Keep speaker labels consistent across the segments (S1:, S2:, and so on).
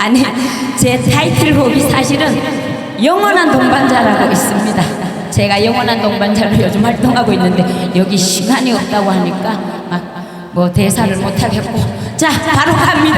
S1: 아니 제 타이틀곡이 사실은 영원한 동반자라고 있습니다. 제가 영원한 동반자로 요즘 활동하고 있는데 여기 시간이 없다고 하니까 막 뭐 대사를 못하겠고 자 바로 갑니다.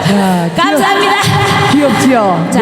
S1: 자, 감사합니다.
S2: 귀엽지요? 자.